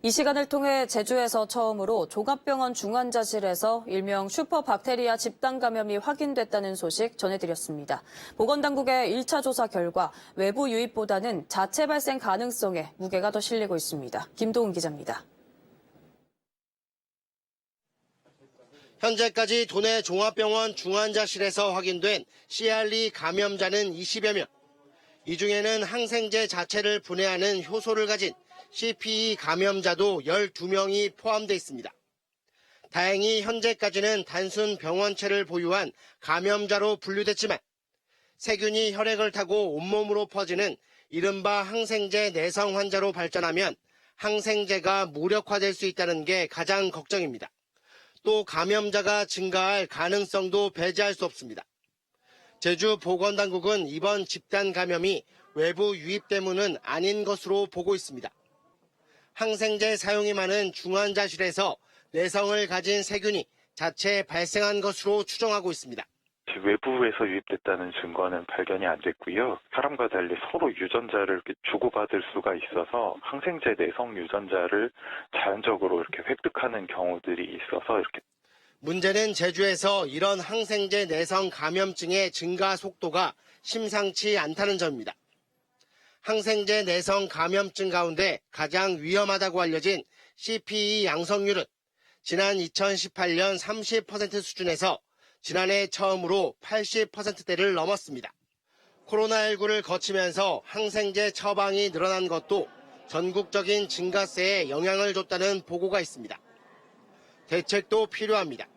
이 시간을 통해 제주에서 처음으로 종합병원 중환자실에서 일명 슈퍼박테리아 집단 감염이 확인됐다는 소식 전해드렸습니다. 보건당국의 1차 조사 결과 외부 유입보다는 자체 발생 가능성에 무게가 더 실리고 있습니다. 김도훈 기자입니다. 현재까지 도내 종합병원 중환자실에서 확인된 CRE 감염자는 20여 명. 이 중에는 항생제 자체를 분해하는 효소를 가진 CPE 감염자도 12명이 포함되어 있습니다. 다행히 현재까지는 단순 병원체를 보유한 감염자로 분류됐지만 세균이 혈액을 타고 온몸으로 퍼지는 이른바 항생제 내성 환자로 발전하면 항생제가 무력화될 수 있다는 게 가장 걱정입니다. 또 감염자가 증가할 가능성도 배제할 수 없습니다. 제주 보건당국은 이번 집단 감염이 외부 유입 때문은 아닌 것으로 보고 있습니다. 항생제 사용이 많은 중환자실에서 내성을 가진 세균이 자체 발생한 것으로 추정하고 있습니다. 외부에서 유입됐다는 증거는 발견이 안 됐고요. 사람과 달리 서로 유전자를 주고받을 수가 있어서 항생제 내성 유전자를 자연적으로 이렇게 획득하는 경우들이 있어서 이렇게 문제는 제주에서 이런 항생제 내성 감염증의 증가 속도가 심상치 않다는 점입니다. 항생제 내성 감염증 가운데 가장 위험하다고 알려진 CPE 양성률은 지난 2018년 30% 수준에서 지난해 처음으로 80%대를 넘었습니다. 코로나19를 거치면서 항생제 처방이 늘어난 것도 전국적인 증가세에 영향을 줬다는 보고가 있습니다. 대책도 필요합니다.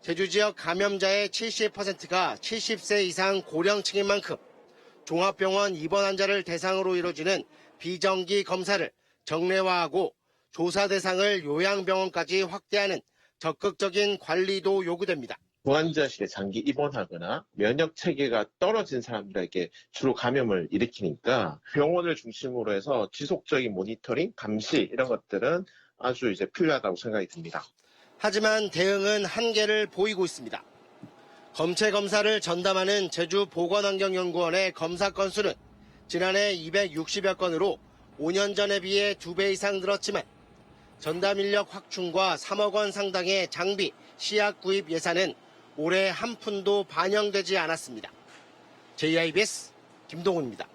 제주 지역 감염자의 70%가 70세 이상 고령층인 만큼 종합병원 입원 환자를 대상으로 이루어지는 비정기 검사를 정례화하고 조사 대상을 요양병원까지 확대하는 적극적인 관리도 요구됩니다. 중환자실에 장기 입원하거나 면역 체계가 떨어진 사람들에게 주로 감염을 일으키니까 병원을 중심으로 해서 지속적인 모니터링, 감시 이런 것들은 아주 이제 필요하다고 생각이 듭니다. 하지만 대응은 한계를 보이고 있습니다. 검체 검사를 전담하는 제주 보건환경연구원의 검사 건수는 지난해 260여 건으로 5년 전에 비해 2배 이상 늘었지만 전담 인력 확충과 3억 원 상당의 장비, 시약 구입 예산은 올해 한 푼도 반영되지 않았습니다. JIBS 김동훈입니다.